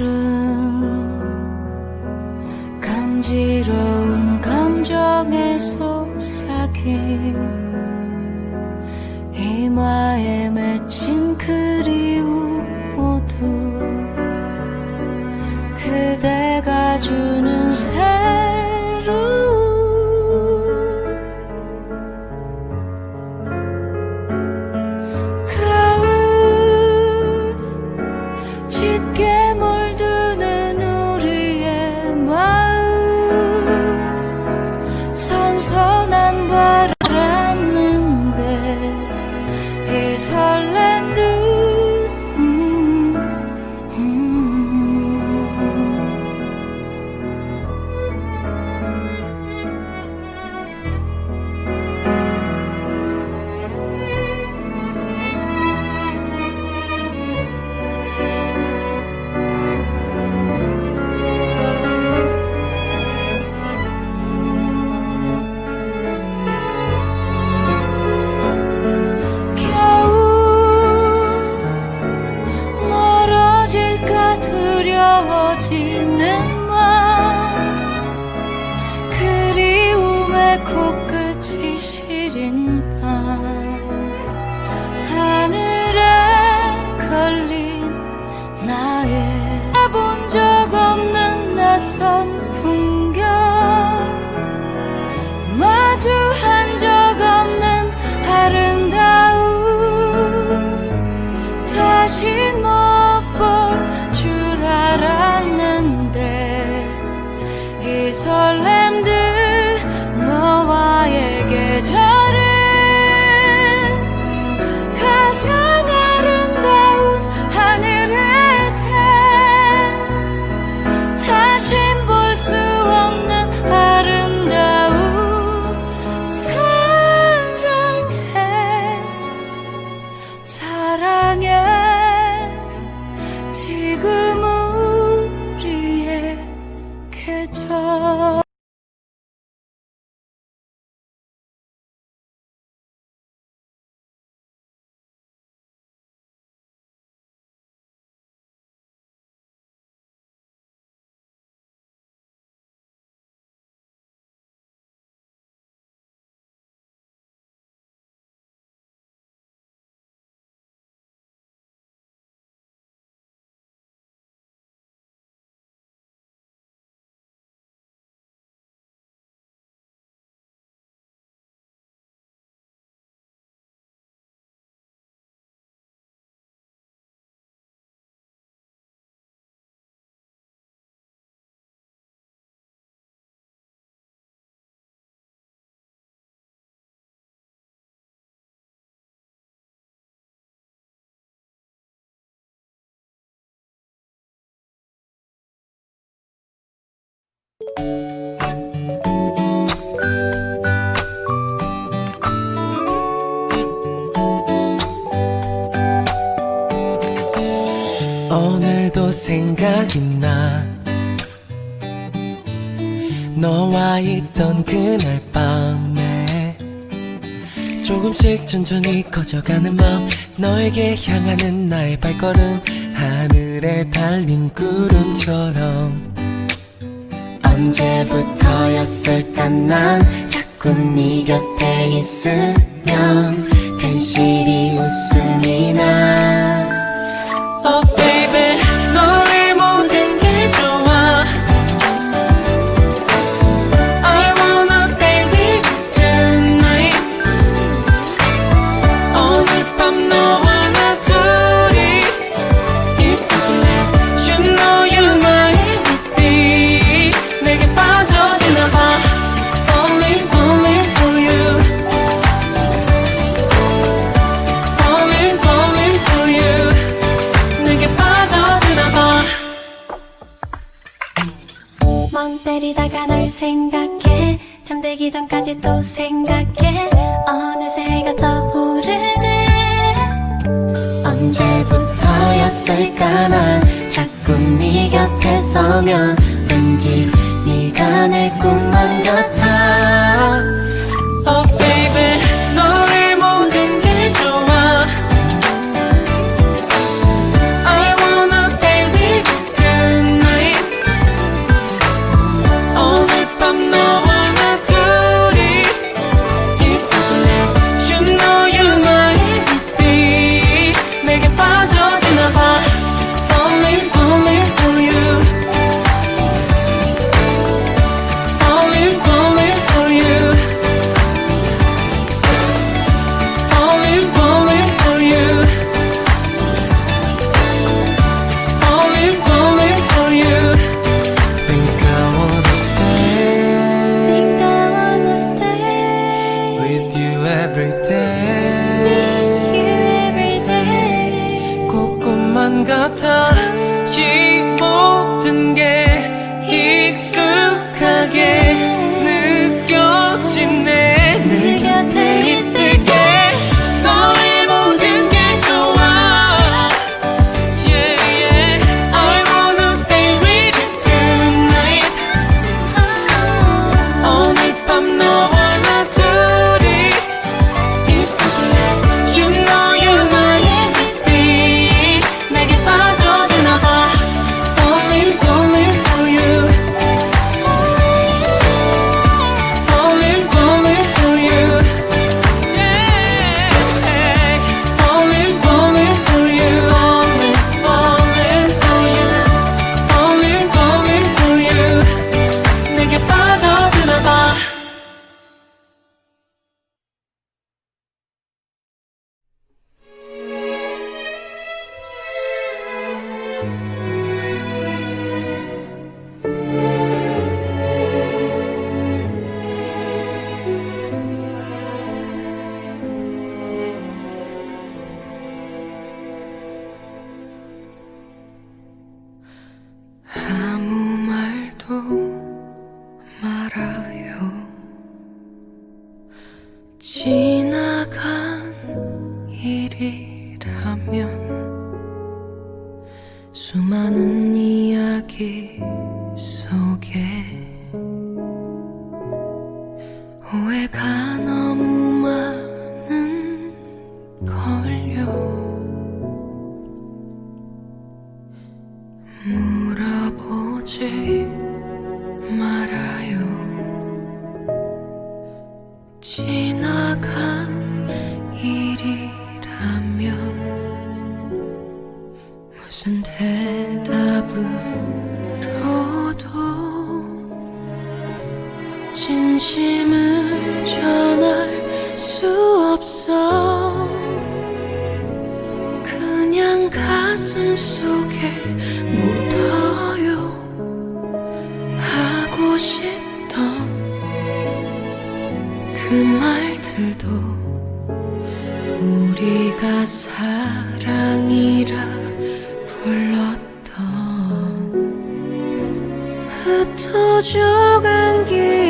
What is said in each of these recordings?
그 부른 간지러운 감정의 속삭임. So. her 오늘도 생각이 나. 너와 있던 그날 밤에 조금씩 천천히 커져가는 마음. 너에게 향하는 나의 발걸음 하늘에 달린 구름처럼. 언제부터였을까? 난 자꾸 네 곁에 있으면 괜시리 웃음이 나. 오해가 너무 가슴 속에 묻어요. 하고 싶던 그 말들도 우리가 사랑이라 불렀던. 흩어져간 기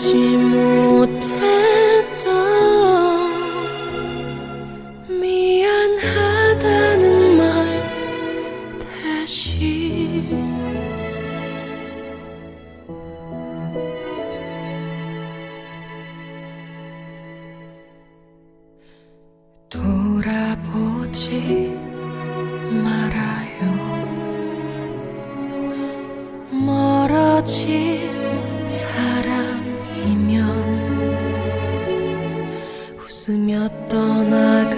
하지 못했 웃으며 떠나가지만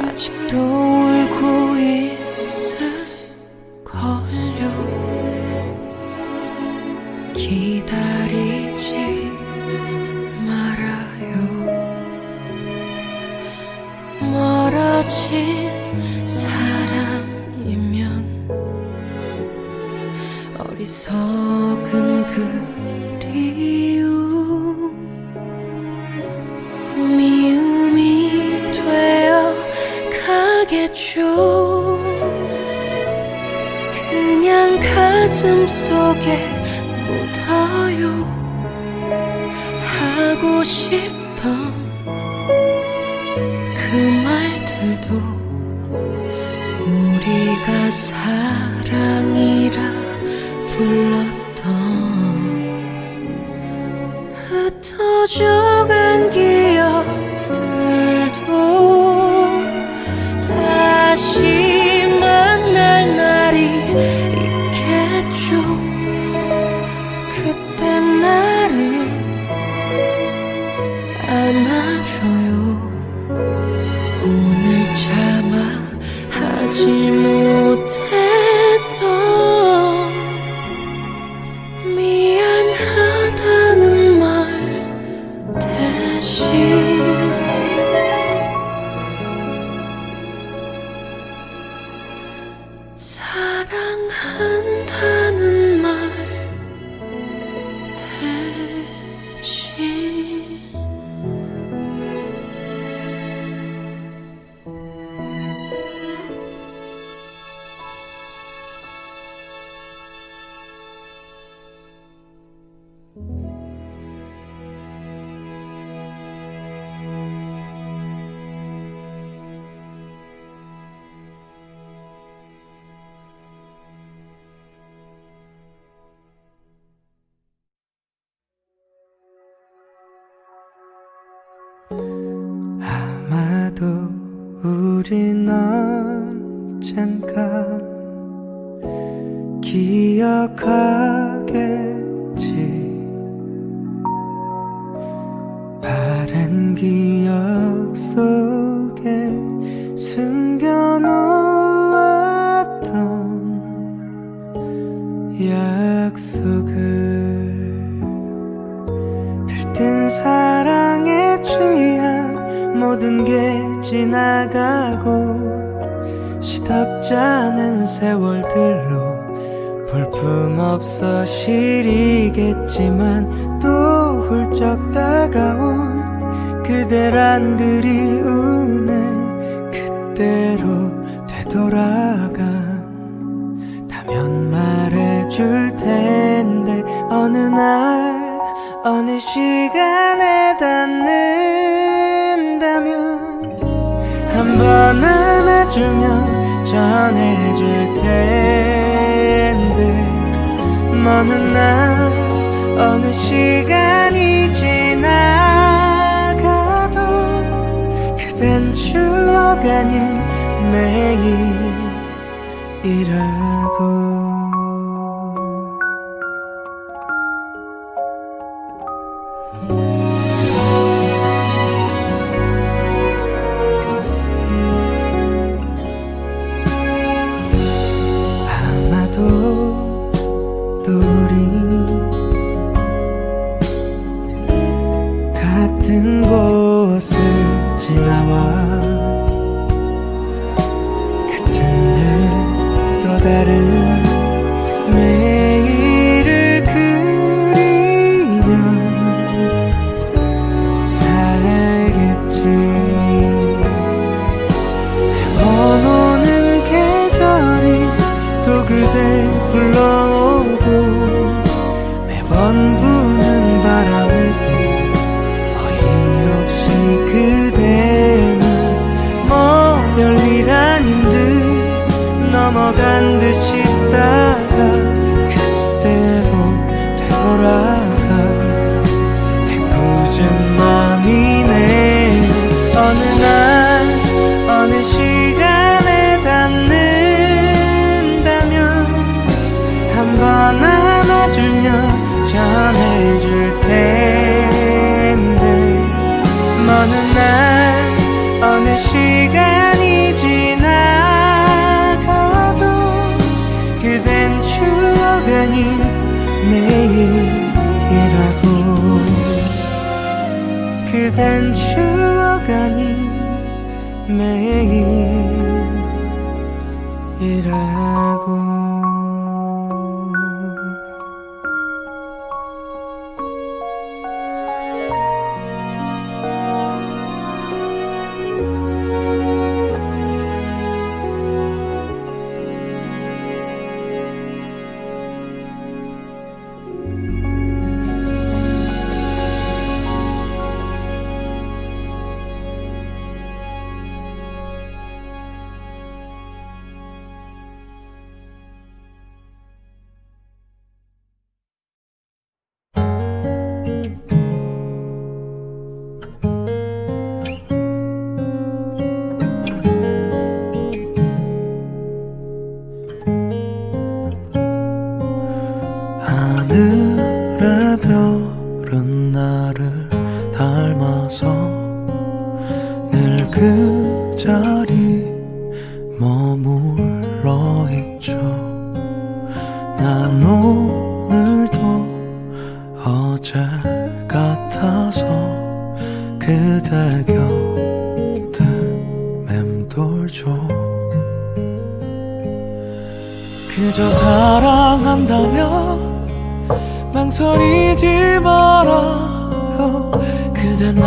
아직도 가겠죠 그냥 가슴 속에 묻어요. 하고 싶던 그 말들도 우리가 사랑이라 불렀던 흩어져 기억하겠지. 바른 기억 속에 숨겨놓았던 약속을 들뜬 사랑에 취한 모든 게 지나가고 시답지 않은 세월들로 볼품없어 시리겠지만 또 훌쩍 다가온 그대란 그리움에 그때로 되돌아간다면 말해줄 텐데 어느 날 어느 시간에 닿는다면 한 번 안아주면 전해줄 텐데 먼날 어느 시간이 지나가도 그댄 아닌 매일이라 Jesus. 전해줄 텐데. 먼날 어느 시간이 지나가도 그댄 추억 아닌 매일이라고. 그댄 추억 아닌 매일이라고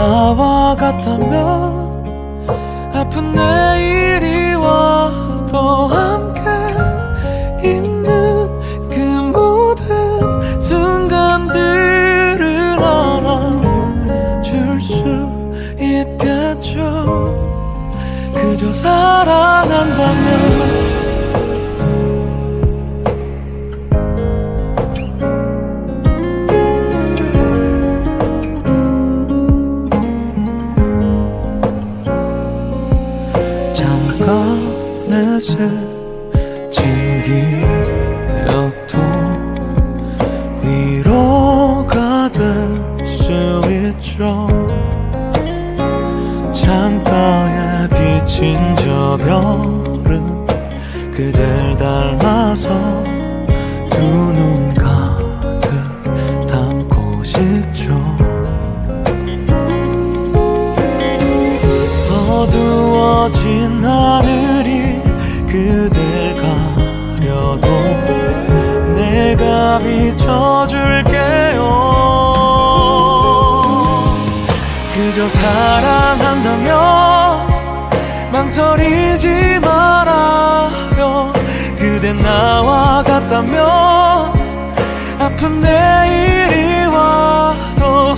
나와 같다면 아픈 내일이 와도 함께 있는 그 모든 순간들을 안아줄 수 있겠죠. 그저 사랑한다면 스친 기억도 위로가 될 수 있죠. 창가에 비친 저 별은 그댈 닮아서 두 눈 가득 담고 싶죠. 어두워진 하늘 그댈 가려도 내가 비춰줄게요. 그저 사랑한다면 망설이지 말아요. 그대 나와 같다면 아픈 내일이 와도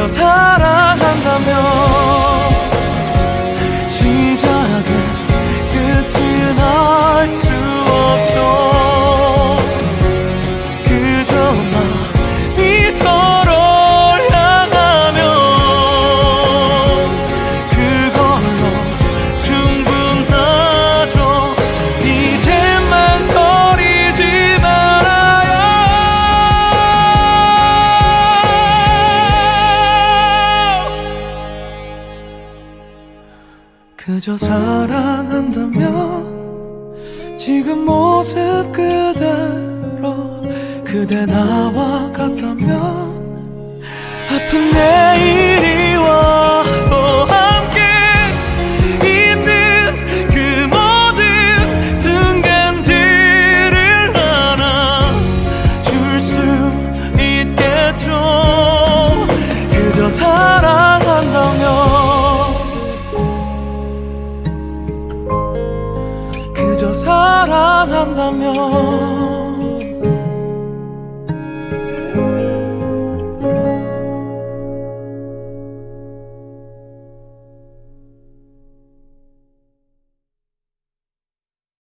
그저 사랑한다면 시작은 끝은 알 수 없죠